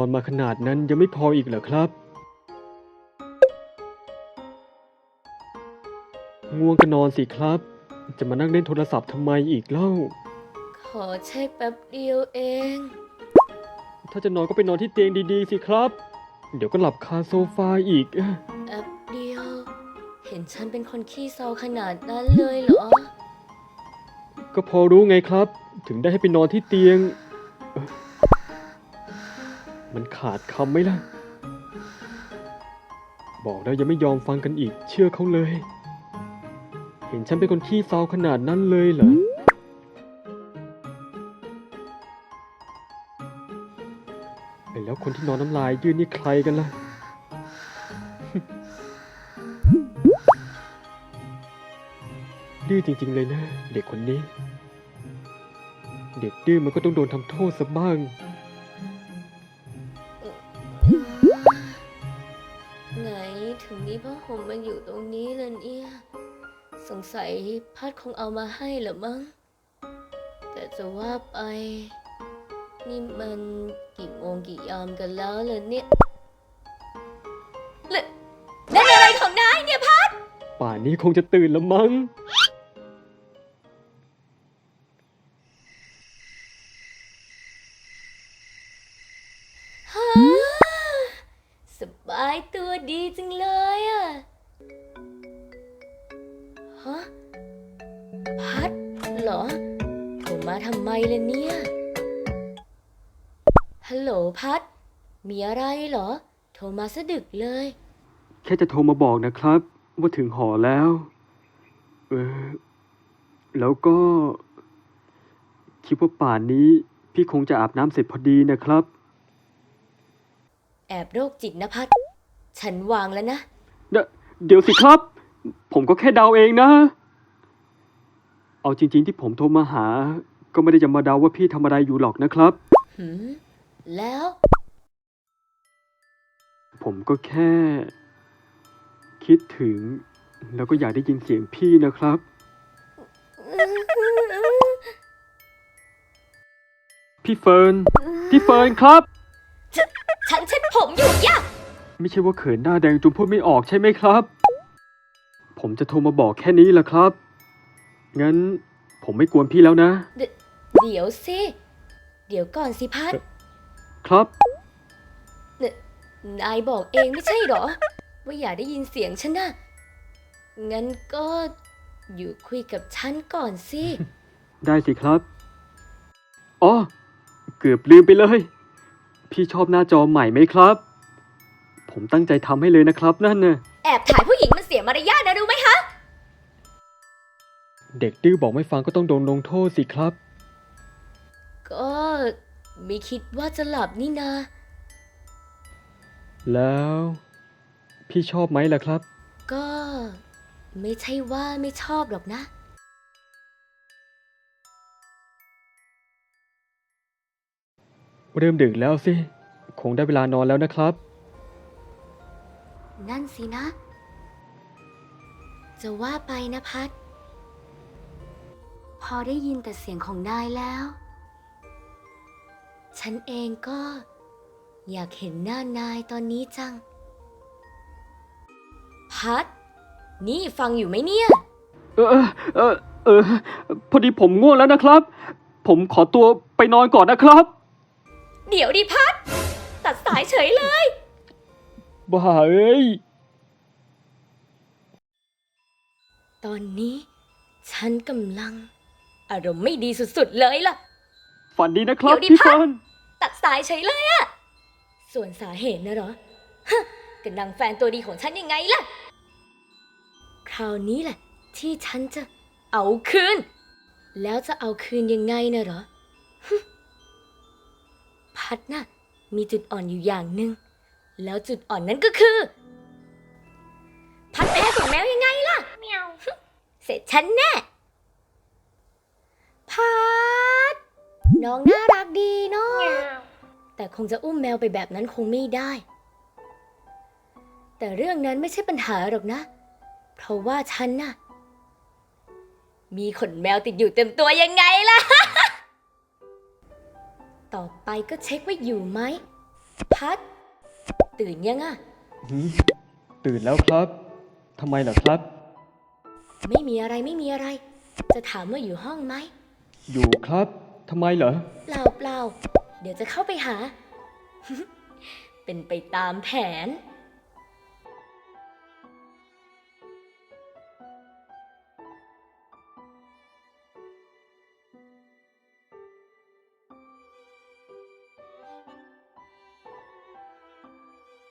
อนมาขนาดนั้นยังไม่พออีกเหรอครับ ง่วงก็นอนสิครับ จะมานั่งเล่นโทรศัพท์ทำไมอีกเล่า ขอเช็คแป๊บเดียวเอง ถ้าจะนอนก็ไปนอนที่เตียงดีๆสิครับ เดี๋ยวก็หลับคาโซฟาอีก แป๊บเดียว เห็นฉันเป็นคนขี้เศร้าขนาดนั้นเลยเหรอ ก็พอรู้ไงครับ ถึงได้ให้ไปนอนที่เตียงเอ่อ มันขาดคำไหมล่ะ บอกแล้วยังไม่ยอมฟังกันอีก เชื่อเขาเลย เห็นฉันเป็นคนขี้เศร้าขนาดนั้นเลยเหรอ แล้วคนที่นอนน้ำลายยืนนี่ใครกันล่ะดื้อจริง ๆ เลยนะ เด็กคนนี้ เด็กดื้อมันก็ต้องโดนทำโทษซะบ้าง ผ้าห่มมันอยู่ตรงนี้เลยเนี่ย สงสัยพัดคงเอามาให้เหรอมั้ง แต่จะว่าไป นี่มันกี่โมงกี่ยามกันแล้วเลยเนี่ยเล่นเล่นอะไรของนายเนี่ยพัด ป่านนี้คงจะตื่นแล้วมั้งฮ่าสบายตัวดีจังเลย เหรอโทรมาทำไมล่ะเนี่ย ฮัลโหลพัด มีอะไรเหรอ โทรมาซะดึกเลย แค่จะโทรมาบอกนะครับ ว่าถึงหอแล้ว เออ แล้วก็ คิดว่าป่านนี้ พี่คงจะอาบน้ำเสร็จพอดีนะครับ แอบโรคจิตนะพัด ฉันวางแล้วนะ เดยวเดี๋ยวสิครับ ผมก็แค่เดาเองนะ เอาจริง ๆ ที่ผมโทรมาหา ก็ไม่ได้จะมาเดาว่าพี่ทำอะไรอยู่หรอกนะครับ หืมแล้ว ผมก็แค่ คิดถึง แล้วก็อยากได้ยินเสียงพี่นะครับ พี่เฟิร์นพี่เฟิร์นครับ ฉันเช็ดผมอยู่ย่ะไม่ใช่ว่าเขินหน้าแดงจนพูดไม่ออกใช่ไหมครับ ผมจะโทรมาบอกแค่นี้แหละครับ งั้นผมไม่กวนพี่แล้วนะเดเดี๋ยวสิ เดี๋ยวก่อนสิพัดครับ นายบอกเองไม่ใช่เหรอ ว่าอย่าได้ยินเสียงฉันนะ งั้นก็อยู่คุยกับฉันก่อนสิ ได้สิครับ อ๋อ เกือบลืมไปเลย พี่ชอบหน้าจอใหม่ไหมครับ ผมตั้งใจทำให้เลยนะครับนั่นน่ะ แอบถ่ายผู้หญิงมันเสียมารยาทนะรู้ไหมคะ เด็กดื้อบอกไม่ฟังก็ต้องโดนลงโทษสิครับ ก็ไม่คิดว่าจะหลับนี่นา แล้ว พี่ชอบไหมล่ะครับ ก็ไม่ใช่ว่าไม่ชอบหรอกนะ เริ่มดึกแล้วสิ คงได้เวลานอนแล้วนะครับ นั่นสินะ จะว่าไปนะพัด พอได้ยินแต่เสียงของนายแล้ว ฉันเองก็ อยากเห็นหน้านายตอนนี้จัง พัด นี่ฟังอยู่ไหมเนี่ย เออเออเออพอดีผมง่วงแล้วนะครับ ผมขอตัวไปนอนก่อนนะครับ เดี๋ยวดิพัด ตัดสายเฉยเลยบ้าเอ้ย ตอนนี้ฉันกำลัง อารมณ์ไม่ดีสุดๆเลยล่ะ ฝันดีนะครับเดี๋ยวดิพี่พักเฟิร์น ตัดสายเฉยเลยอะส่วนสาเหตุนะเหรอฮะกับนางแฟนตัวดีของฉันยังไงล่ะ คราวนี้แหละ ที่ฉันจะเอาคืน แล้วจะเอาคืนยังไงนะเหรอฮึพัดน่ะ มีจุดอ่อนอยู่อย่างหนึ่ง แล้วจุดอ่อนนั้นก็คือ พัดแพ้ขนแมวยังไงล่ะ เมียว เสร็จฉันแน่ พัด น้องน่ารักดีเนาะแต่คงจะอุ้มแมวไปแบบนั้นคงไม่ได้ แต่เรื่องนั้นไม่ใช่ปัญหาหรอกนะ เพราะว่าฉันน่ะ มีขนแมวติดอยู่เต็มตัวยังไงล่ะ ต่อไปก็เช็คว่าอยู่ไหม พัด ตื่นยังอะหืมตื่นแล้วครับทำไมล่ะครับ ไม่มีอะไรไม่มีอะไร จะถามว่าอยู่ห้องไหม อยู่ครับ ทำไมเหรอ เปล่าเปล่าเดี๋ยวจะเข้าไปหา เป็นไปตามแผน